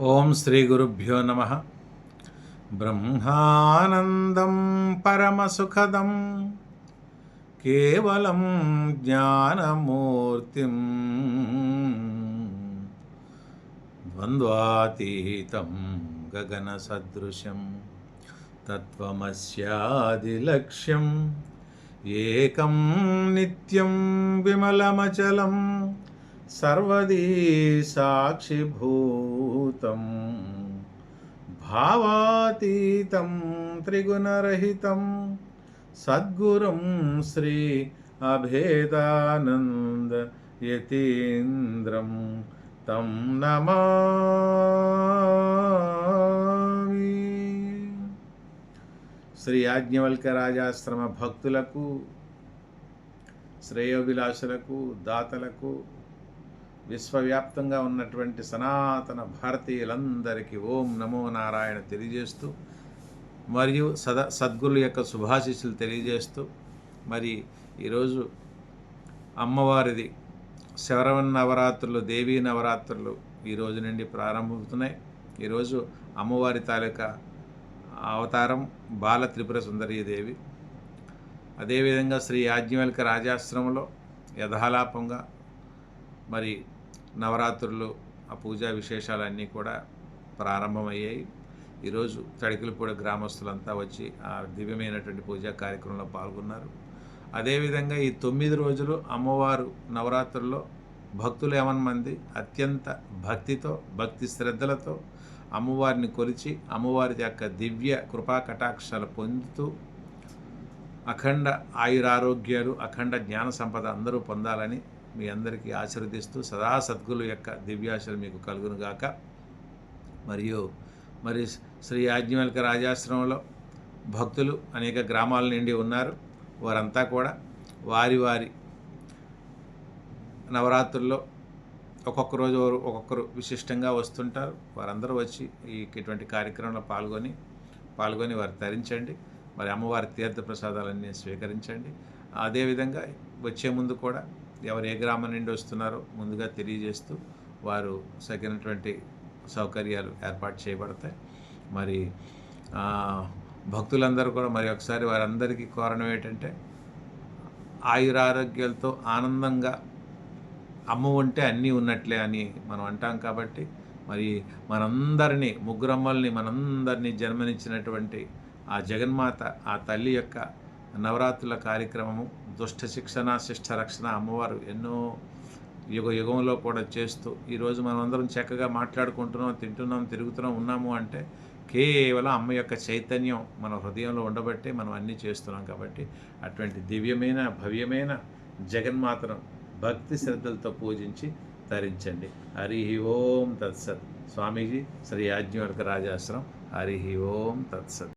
ఓం శ్రీ గురుభ్యో నమ. బ్రహ్మానందం పరమసుఖదం. కేవలం జ్ఞానమూర్తిం. ద్వంద్వాతీతం గగనసదృశం. తత్వమస్యాదిలక్ష్యం. ఏకం నిత్యం విమలమచలం. సర్వదీ సాక్షిభూ భూతం భావాతీతం త్రిగుణరహితం సద్గురుం శ్రీ అభేదానంద యతీంద్రం తం నమామి. శ్రీ యాజ్ఞవల్క రాజాశ్రమ భక్తులకు శ్రేయోభిలాషులకు దాతలకు విశ్వవ్యాప్తంగా ఉన్నటువంటి సనాతన భారతీయులందరికీ ఓం నమో నారాయణ తెలియజేస్తూ మరియు సద సద్గురుల యొక్క శుభాశిస్సులు తెలియజేస్తూ మరి ఈరోజు అమ్మవారిది శవరవన్ నవరాత్రులు దేవీ నవరాత్రులు ఈ రోజు నుండి ప్రారంభమవుతున్నాయి. ఈరోజు అమ్మవారి తాలూకా అవతారం బాల త్రిపుర సుందరీదేవి అదేవిధంగా శ్రీ యాజ్ఞవల్క రాజాశ్రమంలో యథాలాపంగా మరి నవరాత్రులు ఆ పూజా విశేషాలన్నీ కూడా ప్రారంభమయ్యాయి. ఈరోజు తడికిలపూడి గ్రామస్తులంతా వచ్చి ఆ దివ్యమైనటువంటి పూజా కార్యక్రమంలో పాల్గొన్నారు. అదేవిధంగా ఈ తొమ్మిది రోజులు అమ్మవారు నవరాత్రుల్లో భక్తులు మంది అత్యంత భక్తితో భక్తి శ్రద్ధలతో అమ్మవారిని కొలిచి అమ్మవారి యొక్క దివ్య కృపా కటాక్షాలు పొందుతూ అఖండ ఆయురారోగ్యాలు అఖండ జ్ఞాన సంపద అందరూ పొందాలని మీ అందరికీ ఆశీర్వదిస్తూ సదా సద్గులు యొక్క దివ్యాశలు మీకు కలుగునుగాక మరియు మరి శ్రీ యాజ్ఞవల్క రాజాశ్రమంలో భక్తులు అనేక గ్రామాల నుండి ఉన్నారు. వారంతా కూడా వారి వారి నవరాత్రుల్లో ఒక్కొక్క రోజు వారు ఒక్కొక్కరు విశిష్టంగా వస్తుంటారు. వారందరూ వచ్చి ఈ ఇటువంటి కార్యక్రమంలో పాల్గొని పాల్గొని వారు తరించండి. మరి అమ్మవారి తీర్థ ప్రసాదాలన్నీ స్వీకరించండి. అదేవిధంగా వచ్చే ముందు కూడా ఎవరు ఏ గ్రామం నుండి వస్తున్నారో ముందుగా తెలియజేస్తూ వారు సగినటువంటి సౌకర్యాలు ఏర్పాటు చేయబడతాయి. మరి భక్తులందరూ కూడా మరి ఒకసారి వారందరికీ కోరడం ఏంటంటే ఆయురారోగ్యాలతో ఆనందంగా అమ్మ ఉంటే అన్నీ ఉన్నట్లే అని మనం అంటాం కాబట్టి మరి మనందరినీ ముగ్గురమ్మల్ని మనందరినీ జన్మనిచ్చినటువంటి ఆ జగన్మాత ఆ తల్లి యొక్క నవరాత్రుల కార్యక్రమము దుష్ట శిక్షణ శిష్ట రక్షణ అమ్మవారు ఎన్నో యుగ యుగంలో కూడా చేస్తూ ఈరోజు మనం అందరం చక్కగా మాట్లాడుకుంటున్నాం తింటున్నాం తిరుగుతున్నాం ఉన్నాము అంటే కేవలం అమ్మ యొక్క చైతన్యం మన హృదయంలో ఉండబట్టే మనం అన్నీ చేస్తున్నాం కాబట్టి అటువంటి దివ్యమైన భవ్యమైన జగన్మాతను భక్తి శ్రద్ధలతో పూజించి తరించండి. హరి ఓం తత్సత్. స్వామీజీ శ్రీ యాజ్ఞవర్గ రాజాశ్రం హరి ఓం తత్సత్.